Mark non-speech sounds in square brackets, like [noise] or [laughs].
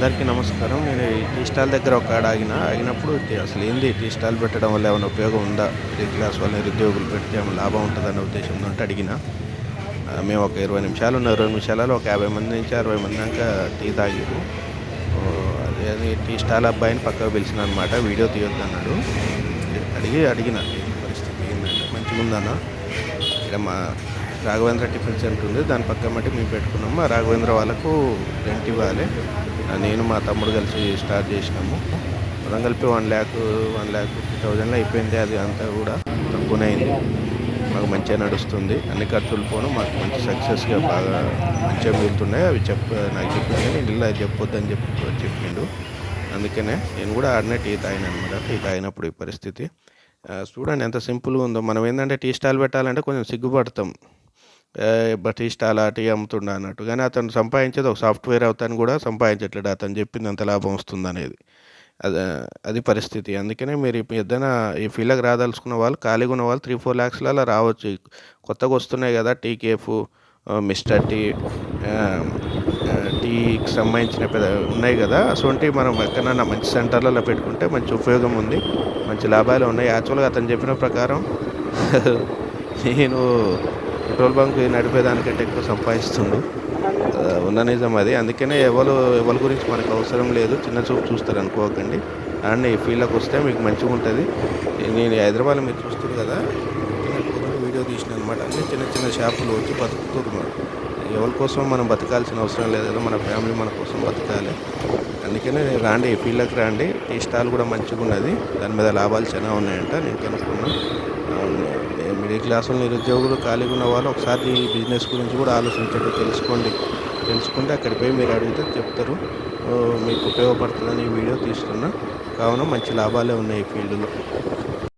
అందరికీ నమస్కారం. నేను టీ స్టాల్ దగ్గర ఒక ఆడ ఆగిన. ఆగినప్పుడు అసలు ఏంది? టీ స్టాల్ పెట్టడం వల్ల ఏమైనా ఉపయోగం ఉందా? మిడిల్ క్లాస్ వాళ్ళ నిరుద్యోగులు పెడితే ఏమైనా లాభం ఉంటుందనే ఉద్దేశంతో ఉంటే అడిగిన. మేము ఒక ఇరవై నిమిషాలు ఉన్న ఇరవై నిమిషాలలో ఒక యాభై మంది నుంచి అరవై మంది దాకా టీ తాగిరు అదే అది టీ స్టాల్ అబ్బాయిని పక్కకు పిలిచిన అనమాట వీడియో తీయొద్దు అన్నాడు అడిగి అడిగిన. పరిస్థితి? ఏంటంటే మంచిగా ఉందన్నా ఇక్కడ మా రాఘవేంద్ర టిఫిన్ సెంటర్ ఉంది. దాని పక్క మట్టి మేము పెట్టుకున్నాము. రాఘవేంద్ర వాళ్ళకు రెంట్ ఇవ్వాలి. నేను మా తమ్ముడు కలిసి స్టార్ట్ చేసినాము. మనం కలిపి one lakh one lakh fifty థౌజండ్లో అయిపోయింది అది అంతా కూడా. తక్కువనే అయింది మాకు మంచిగా నడుస్తుంది. అన్ని ఖర్చులు పోను. మాకు మంచి సక్సెస్గా బాగా మంచిగా మిగులుతున్నాయి. అవి చెప్ప నాకు చెప్పింది నేను ఇలా చెప్పొద్దని చెప్పి చెప్పిండు. అందుకనే నేను కూడా ఆడిన టీ తాగిన అనమాట టీ తాగినప్పుడు ఈ పరిస్థితి. చూడండి ఎంత సింపుల్గా ఉందో. మనం ఏంటంటే టీ స్టాల్ పెట్టాలంటే కొంచెం సిగ్గుపడతాం. ఏ, బట్ స్టాల్ టీ అమ్ముతుండ అన్నట్టు. కానీ అతను సంపాదించేది ఒక సాఫ్ట్వేర్ అవుతాను కూడా సంపాదించట్లేడు. అతను చెప్పింది అంత లాభం వస్తుంది అనేది అది అది పరిస్థితి. అందుకనే మీరు ఇప్పుడు ఏదైనా ఈ ఫీల్డ్కి రాదలుచుకున్న వాళ్ళు ఖాళీగా ఉన్న వాళ్ళు త్రీ ఫోర్ ల్యాక్స్లలో రావచ్చు. కొత్తగా వస్తున్నాయి కదా టీ కేఫ్ మిస్టర్ టీ టీకి సంబంధించిన పెద్ద ఉన్నాయి కదా. అటువంటి మనం ఎక్కడైనా మంచి సెంటర్లలో పెట్టుకుంటే మంచి ఉపయోగం ఉంది. మంచి లాభాలు ఉన్నాయి. యాక్చువల్గా అతను చెప్పిన ప్రకారం [laughs] నేను పెట్రోల్ బంక్ నడిపేదానికంటే ఎక్కువ సంపాదిస్తుండు ఉన్న నిజం అది. అందుకనే ఎవరు ఎవరి గురించి మనకు అవసరం లేదు. చిన్న చూపు చూస్తారు అనుకోకండి. అండ్ ఈ ఫీల్డ్కి వస్తే మీకు మంచిగా ఉంటుంది. నేను హైదరాబాద్లో మీరు చూస్తారు కదా వీడియో తీసిన అనమాట అన్ని చిన్న చిన్న షాపులు వచ్చి బతుకుతున్నారు. ఎవరి కోసం మనం బతకాల్సిన అవసరం లేదు కదా మన ఫ్యామిలీ మన కోసం బతకాలి. అందుకనే రాండి ఈ ఫీల్డ్కి రాండి. టీ స్టాల్ కూడా మంచిగా ఉన్నది దాని మీద లాభాలు చాలా ఉన్నాయంట. నేను కనుక్కున్నాను మిడిల్ క్లాస్ వాళ్ళు నిరుద్యోగులు ఖాళీగా ఉన్న వాళ్ళు ఒకసారి ఈ బిజినెస్ గురించి కూడా ఆలోచించండి తెలుసుకోండి. తెలుసుకుంటే అక్కడికి పోయి మీరు అడిగితే చెప్తారు. మీకు ఉపయోగపడుతుందని ఈ వీడియో తీస్తున్నా. కావున మంచి లాభాలే ఉన్నాయి ఈ ఫీల్డ్లో.